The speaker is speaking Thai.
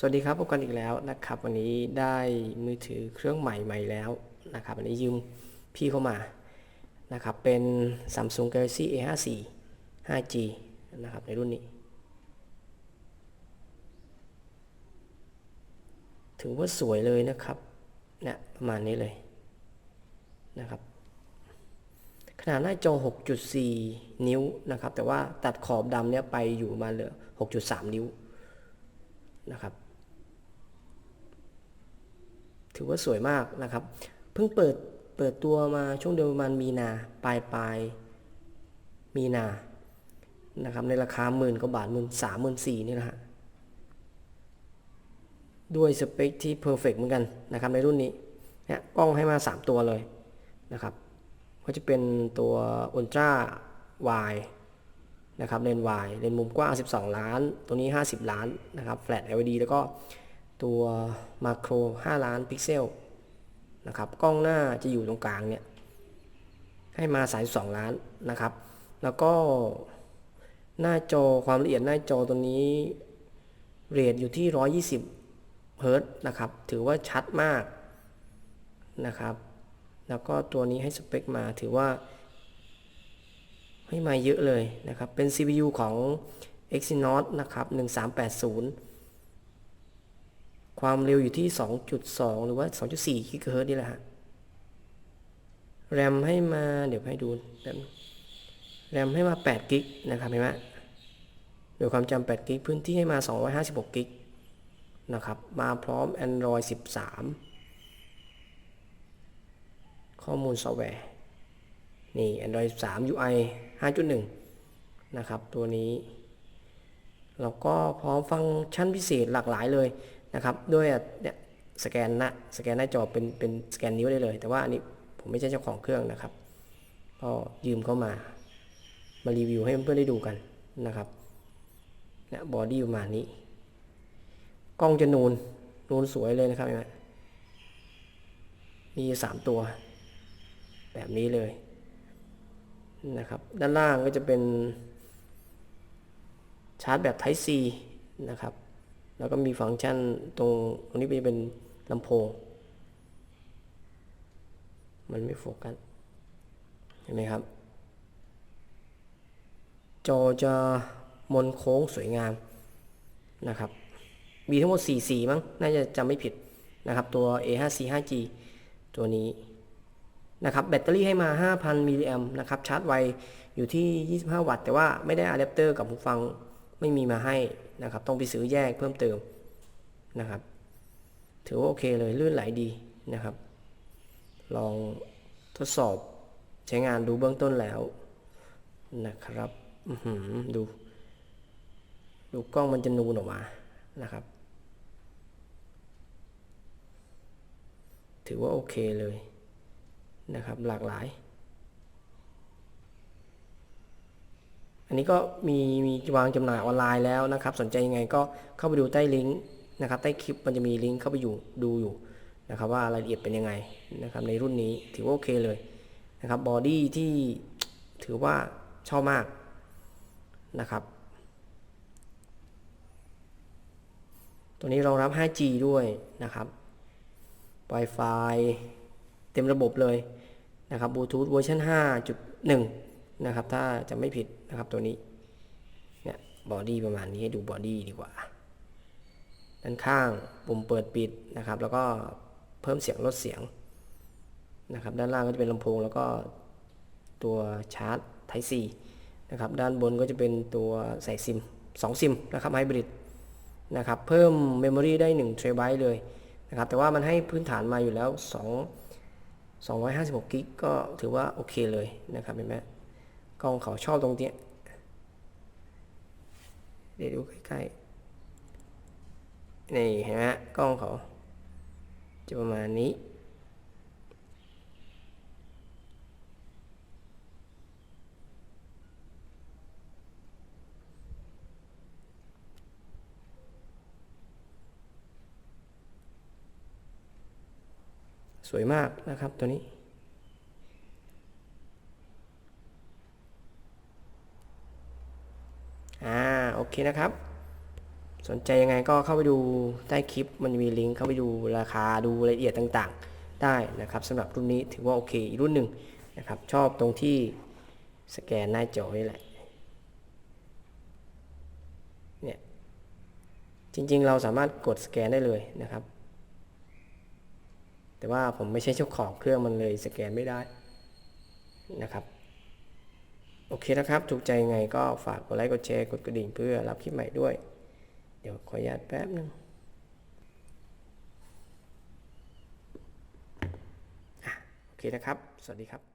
สวัสดีครับพบกันอีกแล้วนะครับ วันนี้ได้มือถือเครื่องใหม่ใหม่แล้วนะครับวันนี้ยืมพี่เข้ามานะครับเป็น Samsung Galaxy A54 5G นะครับในรุ่นนี้ ถือว่าสวยเลยนะครับเนี่ยประมาณนี้เลยนะครับขนาดหน้าจอ 6.4 นิ้วนะครับ แต่ว่าตัดขอบดำเนี่ยไปอยู่มาเหลือ 6.3 นิ้วนะครับ ถือว่าสวยมากนะครับ เพิ่งเปิดเปิดตัวมาช่วงเดือนประมาณมีนาปลายปลายมีนานะครับในราคาหมื่นกว่าบาทหมื่นสามหมื่นสี่นี่นะฮะด้วยสเปคที่เพอร์เฟกเหมือนกันนะครับในรุ่นนี้เนี่ยกล้องให้มา 3 ตัวเลยนะครับก็จะเป็นตัว Ultra Wide นะครับเลนส์ wide เลนส์มุมกว้าง 12 ล้าน ตัวนี้ 50 ล้านนะครับ Flat LED แล้วก็ ตัวมาโคร 5 ล้านพิกเซลนะครับกล้องหน้าจะอยู่ตรงกลางเนี่ยให้มา32ล้านนะครับ แล้วก็หน้าจอความละเอียดหน้าจอตัวนี้เรทอยู่ที่ 120เฮิรตนะครับ ถือว่าชัดมากนะครับ แล้วก็ตัวนี้ให้สเปคมาถือว่า ให้มาเยอะเลยนะครับ เป็น CPU ของ Exynos นะครับ 1380 ความเร็วอยู่ที่ 2.2 หรือว่า 2.4 GHz นี่แหละฮะแรมให้มาเดี๋ยวให้ดูแรมแรมให้มา8กิกนะครับเห็นไหมโดยความจำ8กิกพื้นที่ให้มา 256กิกนะครับมาพร้อม Android 13 ข้อมูลซอฟต์แวร์ นี่ Android 13 UI 5.1 นะครับ ตัวนี้ แล้วก็พร้อมฟังก์ชันพิเศษหลากหลายเลย นะครับด้วยเนี่ยสแกนหน้าสแกนหน้าจอเป็นเป็นสแกนนิ้วได้เลย แต่ว่าอันนี้ผมไม่ใช่เจ้าของเครื่องนะครับก็ยืมเข้ามา มารีวิวให้เพื่อนๆได้ดูกันนะครับเนี่ยบอดี้ประมาณนี้ กล้องจะนูนนูนสวยเลยนะครับเห็นไหมมีสามตัว แบบนี้เลยนะครับ ด้านล่างก็จะเป็นชาร์จแบบ Type C นะครับ แล้วก็มีฟังก์ชันตรงตรงนี้จะเป็นลำโพง มันไม่โฟกัส เห็นไหมครับ จอจะมนโค้งสวยงามนะครับ มีทั้งหมด 4 สีมั้ง น่าจะจำไม่ผิดนะครับ ตัว A5C 5G ตัวนี้นะครับ แบตเตอรี่ให้มา 5,000 มิลลิแอมนะครับ ชาร์จไวอยู่ที่ 25 วัตต์ แต่ว่าไม่ได้อะแดปเตอร์กับหูฟัง ไม่มีมาให้นะครับ ต้องไปซื้อแยกเพิ่มเติมนะครับ ถือว่าโอเคเลยลื่นไหลดีนะครับ ลองทดสอบใช้งานดูเบื้องต้นแล้วนะครับดู ดูกล้องมันจะนูนออกมานะครับ ถือว่าโอเคเลยนะครับ หลากหลาย อันนี้ก็มีมีวางจำหน่ายออนไลน์แล้วนะครับ สนใจยังไงก็เข้าไปดูใต้ลิงก์นะครับใต้คลิปมันจะมีลิงก์เข้าไปอยู่ดูอยู่นะครับว่ารายละเอียดเป็นยังไงนะครับในรุ่นนี้ถือว่าโอเคเลยนะครับบอดี้ที่ถือว่าชอบมากนะครับ ตัวนี้รองรับ 5G ด้วยนะครับ Wi-Fi เต็มระบบเลยนะครับบลูทูธเวอร์ชัน5.1 นะครับ ถ้าจะไม่ผิดนะครับตัวนี้ เนี่ยบอดี้ประมาณนี้ให้ดูบอดี้ดีกว่า ด้านข้างปุ่มเปิดปิดนะครับ แล้วก็เพิ่มเสียงลดเสียงนะครับ ด้านล่างก็จะเป็นลำโพงแล้วก็ตัวชาร์จ Type C นะครับ ด้านบนก็จะเป็นตัวใส่ซิม2ซิมนะครับไฮบริดนะครับ เพิ่มเมมโมรีได้1 t b เลยนะครับ แต่ว่ามันให้พื้นฐานมาอยู่แล้ว 2 256กิกก็ถือว่าโอเคเลยนะครับเห็นไหม กล้องเขาชอบตรงเนี้ยเดี๋ยวดูใกล้ๆ นี่เห็นไหมกล้องเขาจะประมาณนี้ สวยมากนะครับตัวนี้ อ่า โอ เคนะครับ สนใจยังไงก็เข้าไปดูใต้คลิปมันมีลิงก์เข้าไปดูราคาดูรายละเอียดต่างๆ ได้นะครับสำหรับรุ่นนี้ถือว่าโอเคอีกรุ่นหนึ่งนะครับชอบตรงที่สแกนหน้าจอนี่แหละเนี่ยจริงๆเราสามารถกดสแกนได้เลยนะครับ แต่ว่าผมไม่ใช่เจ้าของเครื่องมันเลยสแกนไม่ได้นะครับ โอเคนะครับ ถูกใจไงก็ฝากกดไลค์กดแชร์กดกระดิ่งเพื่อรับคลิปใหม่ด้วย เดี๋ยวขออนุญาตแป๊บนึงอะโอเคนะครับ สวัสดีครับ